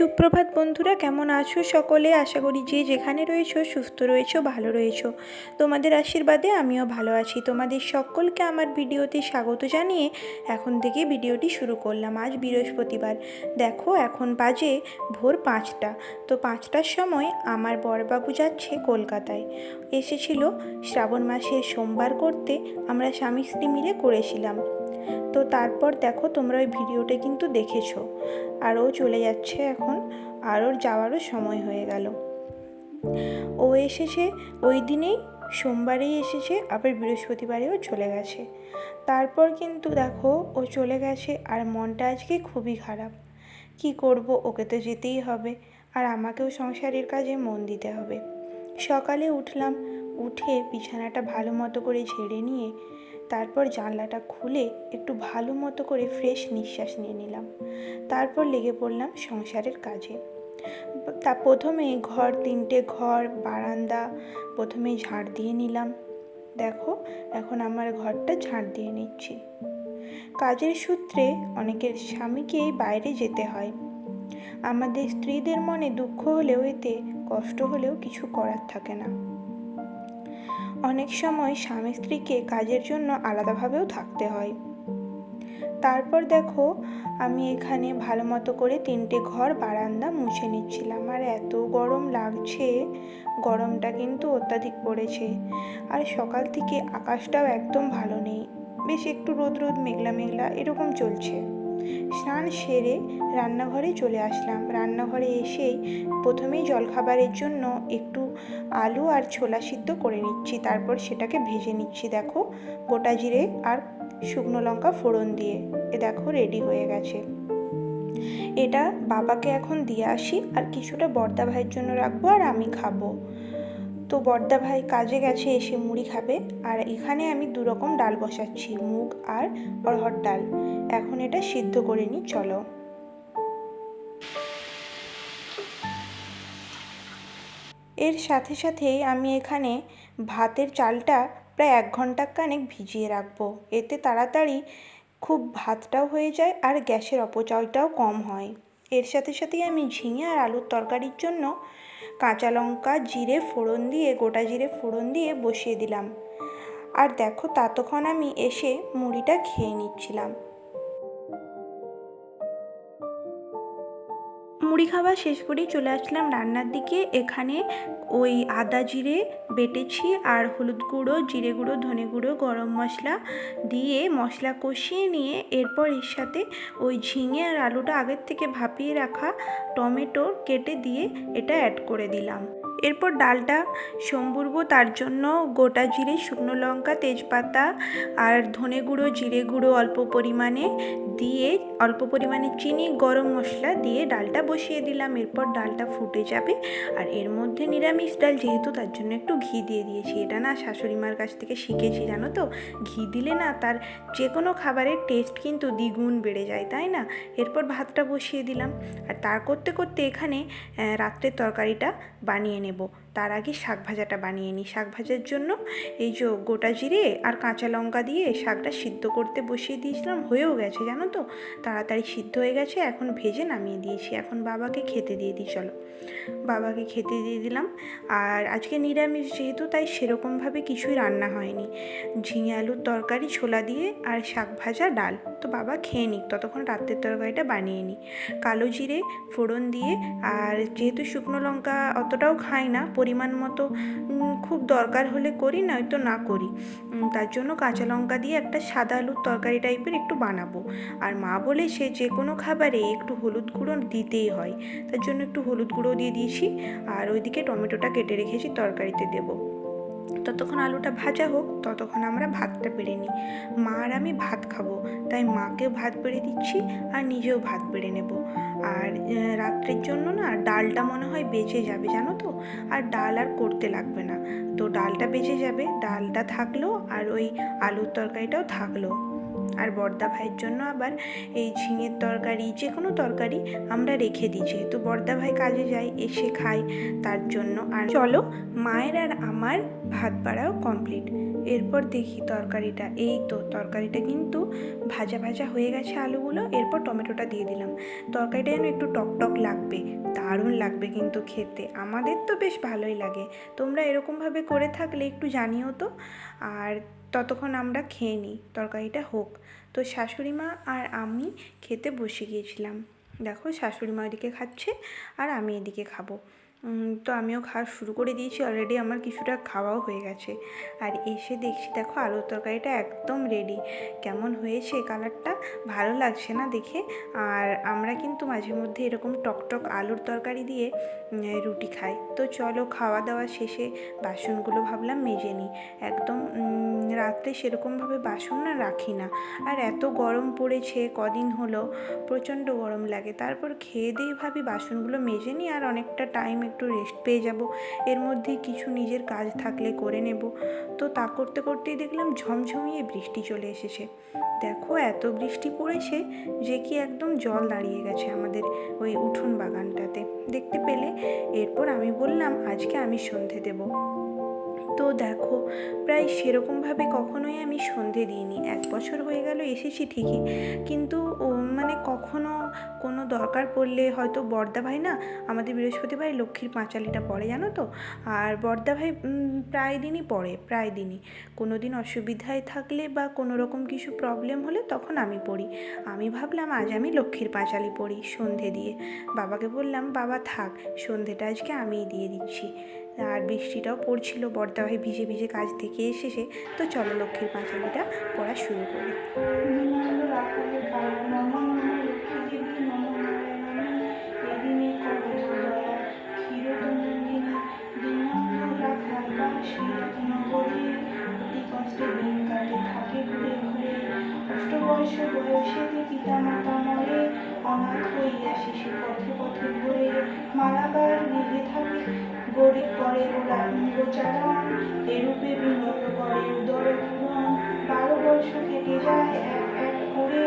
সুপ্রভাত বন্ধুরা, কেমন আছো সকলে? আশা করি যে যেখানে রয়েছো, সুস্থ রয়েছো, ভালো রয়েছো। তোমাদের আশীর্বাদে আমিও ভালো আছি। তোমাদের সকলকে আমার ভিডিওতে স্বাগত জানিয়ে এখন থেকে ভিডিওটি শুরু করলাম আজ বৃহস্পতিবার। দেখো, এখন বাজে ভোর পাঁচটা। তো পাঁচটার সময় আমার বরবাবু যাচ্ছে কলকাতায়। এসেছিল শ্রাবণ মাসের সোমবার করতে আমরা স্বামী স্ত্রী মিলে করেছিলাম। তো তারপর দেখো, তোমরা ওই ভিডিওটা কিন্তু দেখেছ। আর ও চলে যাচ্ছে এখন, আর ওর যাওয়ারও সময় হয়ে গেল। ও এসেছে ওই দিনেই, সোমবারেই এসেছে, আবার বৃহস্পতিবারেও চলে গেছে। তারপর কিন্তু দেখো, ও চলে গেছে আর মনটা আজকে খুবই খারাপ। কি করব, ওকে তো যেতেই হবে, আর আমাকেও সংসারের কাজে মন দিতে হবে। সকালে উঠলাম, উঠে বিছানাটা ভালো মতো করে ঝেড়ে নিয়ে তারপর জানলাটা খুলে একটু ভালো মতো করে ফ্রেশ নিঃশ্বাস নিয়ে নিলাম। তারপর লেগে পড়লাম সংসারের কাজে। তা প্রথমে ঘর, তিনটে ঘর, বারান্দা, প্রথমে ঝাড় দিয়ে নিলাম। দেখো, এখন আমার ঘরটা ঝাড় দিয়ে নিচ্ছি। কাজের সূত্রে অনেকের স্বামীকেই বাইরে যেতে হয়। আমাদের স্ত্রীদের মনে দুঃখ হলেও এতে কষ্ট হলেও কিছু করার থাকে না। অনেক সময় স্বামী স্ত্রীকে কাজের জন্য আলাদাভাবেও থাকতে হয়। তারপর দেখো, আমি এখানে ভালো মতো করে তিনটে ঘর বারান্দা মুছে নিচ্ছিলাম। আর এত গরম লাগছে, গরমটা কিন্তু অত্যাধিক পড়েছে। আর সকাল থেকে আকাশটাও একদম ভালো নেই। বেশ একটু রোদ রোদ, মেঘলা মেঘলা, এরকম চলছে। স্নান সেরে রান্নাঘরে চলে আসলাম। রান্নাঘরে এসেই প্রথমেই জলখাবারের জন্য একটু আলু আর ছোলা সিদ্ধ করে নিচ্ছি। তারপর সেটাকে ভেজে নিচ্ছি। দেখো, গোটা জিরে আর শুকনো লঙ্কা ফোড়ন দিয়ে। এ দেখো রেডি হয়ে গেছে। এটা বাবাকে এখন দিয়ে আসি আর কিছুটা বর্দা ভাইয়ের জন্য রাখব আর আমি খাব। তো বর্দা ভাই কাজে গেছে, এসে মুড়ি খাবে। আর এখানে আমি দু রকম ডাল বসাচ্ছি, মুগ আর অরহর ডাল। এখন এটা সিদ্ধ করে নিই, চলো। এর সাথে সাথেই আমি এখানে ভাতের চালটা প্রায় এক ঘণ্টা কানেক ভিজিয়ে রাখব। এতে তাড়াতাড়ি খুব ভাতটাও হয়ে যায় আর গ্যাসের অপচয়টাও কম হয়। এর সাথে সাথেই আমি ঝিঙে আর আলুর তরকারির জন্য কাঁচা লঙ্কা, জিরে ফোড়ন দিয়ে, গোটা জিরে ফোড়ন দিয়ে বসিয়ে দিলাম। আর দেখো, ততক্ষণ আমি এসে মুড়িটা খেয়ে নিচ্ছিলাম। মুড়ি খাওয়া শেষ করেই চলে আসলাম রান্নার দিকে। এখানে ওই আদা জিরে বেটেছি আর হলুদ গুঁড়ো, জিরে গুঁড়ো, ধনে গুঁড়ো, গরম মশলা দিয়ে মশলা কষিয়ে নিয়ে এরপর এর সাথে ওই ঝিঙে আর আলুটা আগের থেকে ভাপিয়ে রাখা টমেটো কেটে দিয়ে এটা অ্যাড করে দিলাম। এরপর ডালটা সম্বুরবো তার জন্য গোটা জিরে, শুকনো লঙ্কা, তেজপাতা আর ধনে গুঁড়ো, জিরে গুঁড়ো অল্প পরিমাণে দিয়ে, অল্প পরিমাণে চিনি, গরম মশলা দিয়ে ডালটা বসিয়ে দিলাম। এরপর ডালটা ফুটে যাবে আর এর মধ্যে নিরামিষ ডাল যেহেতু তার জন্য একটু ঘি দিয়ে দিয়েছি, এটা না শাশুড়ি মার কাছ থেকে শিখেছি, জানো তো? ঘি দিলে না তার যে কোনো খাবারের টেস্ট কিন্তু দ্বিগুণ বেড়ে যায়, তাই না? এরপর ভাতটা বসিয়ে দিলাম। আর তার করতে করতে এখানে রাত্রের তরকারিটা বানিয়ে নেব। তার আগে শাক ভাজাটা বানিয়ে নিই। শাক ভাজার জন্য এই যে গোটা জিরে আর কাঁচা লঙ্কা দিয়ে শাকটা সিদ্ধ করতে বসিয়ে দিয়েছিলাম। হয়েও গেছে, জানো তো? তাড়াতাড়ি সিদ্ধ হয়ে গেছে, এখন ভেজে নামিয়ে দিয়েছি। এখন বাবাকে খেতে দিয়ে দিই, চলো। বাবাকে খেতে দিয়ে দিলাম। আর আজকে নিরামিষ যেহেতু, তাই সেরকমভাবে কিছুই রান্না হয়নি। ঝিঙে আলুর তরকারি, ছোলা দিয়ে আর শাক ভাজা ডাল। তো বাবা খেয়ে নিক, ততক্ষণ রাত্রের তরকারিটা বানিয়ে নিই। কালো জিরে, ফোড়ন দিয়ে, আর যেহেতু শুকনো লঙ্কা অতটাও খাই না পরিমাণ মতো খুব দরকার হলে করি, নয়তো না করি। তার জন্য কাঁচা লঙ্কা দিয়ে একটা সাদা আলুর তরকারি টাইপের একটু বানাবো। আর মা বলে সে যে কোনো খাবারে একটু হলুদ গুঁড়ো দিতেই হয়। তার জন্য একটু হলুদ গুঁড়ো দিয়ে দিয়েছি। আর ওইদিকে টমেটোটা কেটে রেখেছি, তরকারিতে দেবো। ততক্ষণ আলুটা ভাজা হোক, ততক্ষণ আমরা ভাতটা বেড়ে নিই। মা আর আমি ভাত খাব, তাই মাকে ভাত বেড়ে দিচ্ছি আর নিজেও ভাত বেড়ে নেব। আর রাত্রের জন্য না ডালটা মনে হয় বেঁচে যাবে, জানো তো? আর ডাল আর করতে লাগবে না। তো ডালটা বেঁচে যাবে, ডালটা থাকল আর ওই আলুর তরকারিটাও থাকল। আর বর্দা ভাইয়ের জন্য আবার এই ঝিঙের তরকারি, যে কোনো তরকারি আমরা রেখে দিই, যেহেতু বর্দা ভাই কাজে যায়, এসে খায় তার জন্য। আর চলো, মায়ের আর আমার ভাত বাড়াও কমপ্লিট এরপর দেখি তরকারিটা। এই তো, তরকারিটা কিন্তু ভাজা ভাজা হয়ে গেছে আলুগুলো। এরপর টমেটোটা দিয়ে দিলাম। তরকারিটা যেন একটু টক টক লাগবে, দারুণ লাগবে কিন্তু খেতে। আমাদের তো বেশ ভালোই লাগে। তোমরা এরকমভাবে করে থাকলে একটু জানিও তো। আর ততক্ষণ আমরা খেয়ে নিই, তরকারিটা হোক। তো শাশুড়ি মা আর আমি খেতে বসে গিয়েছিলাম। দেখো শাশুড়ি মা এদিকে খাচ্ছে আর আমি এদিকে খাব। তো আমিও খাওয়া শুরু করে দিয়েছি অলরেডি আমার কিছুটা খাওয়াও হয়ে গেছে। আর এসে দেখছি, দেখো আলুর তরকারিটা একদম রেডি কেমন হয়েছে কালারটা ভালো লাগছে না দেখে। আর আমরা কিন্তু মাঝে মধ্যে এরকম টকটক আলুর তরকারি দিয়ে রুটি খাই। তো চলো খাওয়া দাওয়া শেষে বাসনগুলো ভাবলাম মেজে নিই। একদম রাত্রে সেরকমভাবে বাসন না রাখি না। আর এত গরম পড়েছে, কদিন হলো, প্রচণ্ড গরম লাগে। তারপর খেয়ে দিয়ে ভাবি বাসনগুলো মেজে নিই আর অনেকটা টাইম একটু রেস্ট পেয়ে যাব। এর মধ্যে কিছু নিজের কাজ থাকলে করে নেব। তো তা করতে করতেই দেখলাম ঝমঝমিয়ে বৃষ্টি চলে এসেছে। দেখো এত বৃষ্টি পড়েছে যে কি একদম জল দাঁড়িয়ে গেছে আমাদের ওই উঠোন বাগানটাতে। দেখতে পেলে? এরপর আমি বললাম, আজকে আমি সন্ধে দেবো। তো দেখো, প্রায় সেরকমভাবে কখনোই আমি সন্ধে দিইনি। এক বছর হয়ে গেল, এসেছি ঠিকই। কিন্তু মানে কখনো কোনো দরকার পড়লে হয়তো বর্দা ভাই না, আমাদের বৃহস্পতিবার লক্ষ্মীর পাঁচালিটা পড়ে, জানো তো? আর বর্দা ভাই প্রায় দিনই পড়ে, প্রায় দিনই। কোনো দিন অসুবিধায় থাকলে বা কোনো রকম কিছু প্রবলেম হলে তখন আমি পড়ি। আমি ভাবলাম, আজ আমি লক্ষ্মীর পাঁচালি পড়ি সন্ধে দিয়ে। বাবাকে বললাম, বাবা থাক, সন্ধেটা আজকে আমিই দিয়ে দিচ্ছি। আর বৃষ্টিটাও পড়ছিল, বর্দা ভাই ভিজে ভিজে কাজ থেকে এসেছে। তো চলো লক্ষ্মীর পাঁচালিটা পড়া শুরু করি। বয়সে পিতা মাতা মরে অনাথ হইয়া শিশু পথে পথে ঘুরে থাকে গরিব করে ওরা গোচারণ এরূপে বিনোদ করে উদর পূরণ বারো বর্ষ থেকে যায় এক এক করে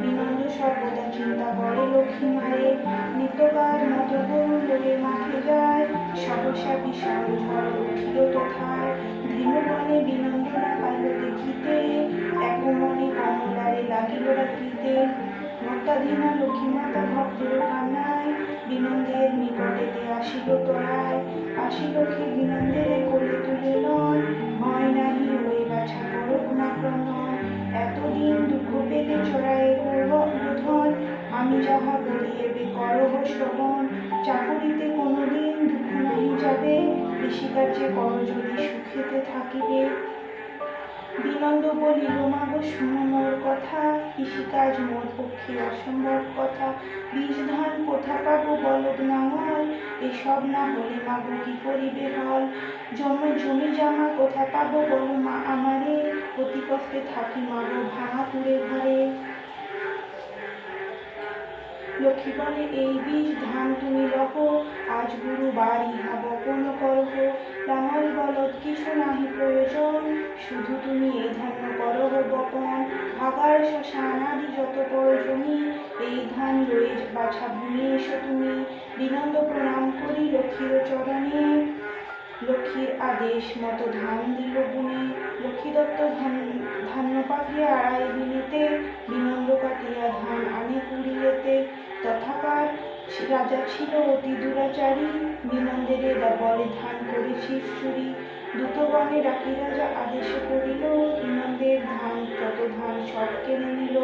বিনন্দ সর্বদা চিন্তা করে লক্ষ্মী মারে নিত্যকার মতো গরু লয়ে মাঠে যায় সহসা বিশাল ঝড় উঠিল তথায় ধীমবনে বিনন্দনা পাইল দেখিতে এক মনে কমলারে লাগিল রাখিতে ভক্তাধীনা লক্ষ্মী মাতা ভক্তের কান্নায় বিনন্দের নিকটেতে আসিল তোরায় আসি লক্ষ্মী বিনন্দের কোলে তুলে লন ভয় নাহি ওই বাছা করুক না প্রণয় এতদিন দুঃখ পেতে ছড়ায় অনুধন আমি যাহা বলি এবে করহ শ্রবণ চাকরিতে কোনোদিন দুঃখ নাহি যাবে। কৃষিকার্যে কর যদি সুখেতে থাকিবে। বিনন্দ বলিল মাগো শুনো মোর কথা। কৃষিকাজ মোর পক্ষে অসম্ভব কথা। বীজ ধান কোথা পাবো বলদ নাঙল এসব না হলে মাগো কি করিবে হল জমি জমি জামা কোথা পাবো বলো মা আমারে? অতি কষ্টে থাকি মাগো ভাঙা পুড়ে ঘরে। লক্ষ্মী বলে এই বীজ ধান তুমি লহ, আজ গুরু বাড়ি হাব কোন করহ লাঙল বলদ কিছু নাহি প্রয়োজন, শুধু তুমি এই ধান্য করহ বপন। ভাগার শ্মশান আদি যত কর জমি এই ধান রয়ে বাছা ভূমি এসো তুমি। বিনন্দ প্রণাম করি লক্ষ্মীর চরণে। লক্ষ্মীর আদেশ মতো ধান দিল গুণে লক্ষ্মী দত্ত ধান ধান্য পাকিয়া আড়াই দিনেতে বিনন্দ কাটিয়া ধান আনে কুড়িয়েতে তথাকার রাজা ছিল অতি দুরাচারী, বিনন্দেরে বলে ধান করেছিস চুরি দ্রুতগণে ডাকি রাজা আদেশ করিল, বিনন্দের ধান কত ধান সব কেনে নিল।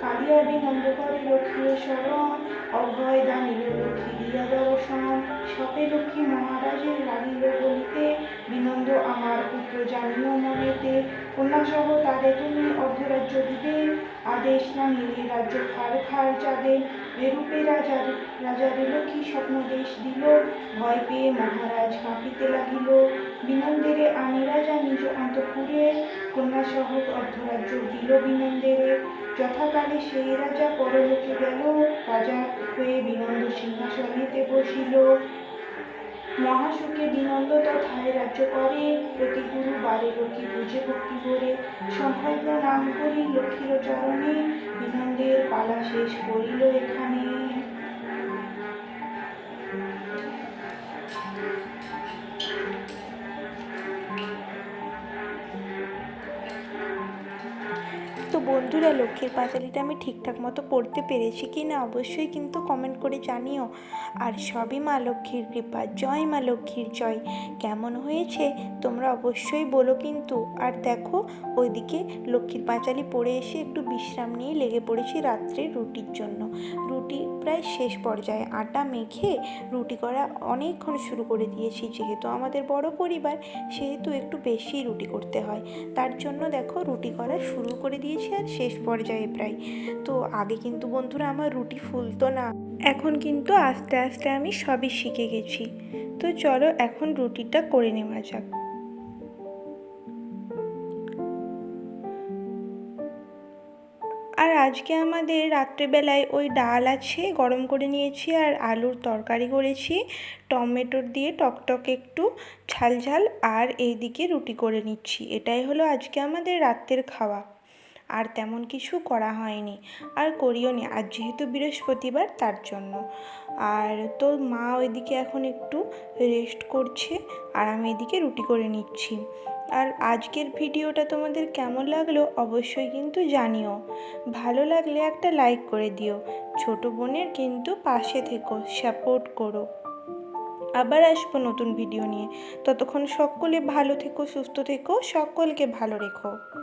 কালিয়া বিনন্দ করে লক্ষ্মীর শরণ, অভয় দানিল লক্ষ্মী দিয়া দর্শন। সপে লক্ষ্মী মহারাজের লাগিল বলিতে বিনন্দ আমার পুত্র জানিও মনেতে। কন্যাসহ তাদের তুমি অর্ধরাজ্য দিবে, আদেশ না নিলে রাজ্য খার খার যাবে। এরূপে রাজার রাজার লক্ষ্মী স্বপ্ন দেশ দিল, ভয় পেয়ে মহারাজ কাঁপিতে লাগিল। বিনন্দেরে আমি রাজা নিজ অন্তপুরে, কন্যাসহ অর্ধরাজ্য দিল বিনন্দেরে। যথাকালে সেই রাজা পরলোকে গেল, রাজা হয়ে বিনন্দ সিংহাসনেতে বসিল। মহাসুখে বিনন্দ তথায় রাজ্য করে প্রতি গুরু বারে লোকে বুঝে ভক্তি করে। সভয় প্রণাম করি লক্ষ্মীর চরণে, বিনন্দের পালা শেষ করিল এখানে। বন্ধুরা, লক্ষ্মীর পাঁচালিটা আমি ঠিকঠাক মতো পড়তে পেরেছি কি না অবশ্যই কিন্তু কমেন্ট করে জানিও। আর সবই মা লক্ষ্মীর কৃপা। জয় মা লক্ষ্মীর জয়। কেমন হয়েছে তোমরা অবশ্যই বলো কিন্তু। আর দেখো, ওইদিকে লক্ষ্মীর পাঁচালি পড়ে এসে একটু বিশ্রাম নিয়ে লেগে পড়েছি রাত্রে রুটির জন্য। রুটি প্রায় শেষ পর্যায়ে আটা মেখে রুটি করা অনেকক্ষণ শুরু করে দিয়েছি। যেহেতু আমাদের বড় পরিবার, সেহেতু একটু বেশি রুটি করতে হয়। তার জন্য দেখো রুটি করা শুরু করে দিয়েছি আর শেষ পর্যায়ে প্রায়। তো আগে কিন্তু বন্ধুরা আমার রুটি ফুলতো না। এখন কিন্তু আস্তে আস্তে আমি সবই শিখে গেছি। তো চলো এখন রুটিটা করে নেওয়া যাক। আজকে আমাদের রাত্রেবেলায় ওই ডাল আছে, গরম করে নিয়েছি আর আলুর তরকারি করেছি। টমেটোর দিয়ে টকটক একটু, ঝাল ঝাল, আর এইদিকে রুটি করে নিচ্ছি। এটাই হলো আজকে আমাদের রাত্রের খাওয়া। আর তেমন কিছু করা হয়নি। আর করিও নি, আর যেহেতু বৃহস্পতিবার, তার জন্য। আর তো মা ওইদিকে এখন একটু রেস্ট করছে, আর আমি এদিকে রুটি করে নিচ্ছি। আর আজকের ভিডিওটা তোমাদের কেমন লাগল অবশ্যই কিন্তু জানিও। ভালো লাগলে একটা লাইক করে দিও। ছোট বোনের কিন্তু পাশে থেকো সাপোর্ট করো। আবার আসব নতুন ভিডিও নিয়ে। ততক্ষণ সকলে ভালো থেকো, সুস্থ থেকো, সকলকে ভালো রেখো।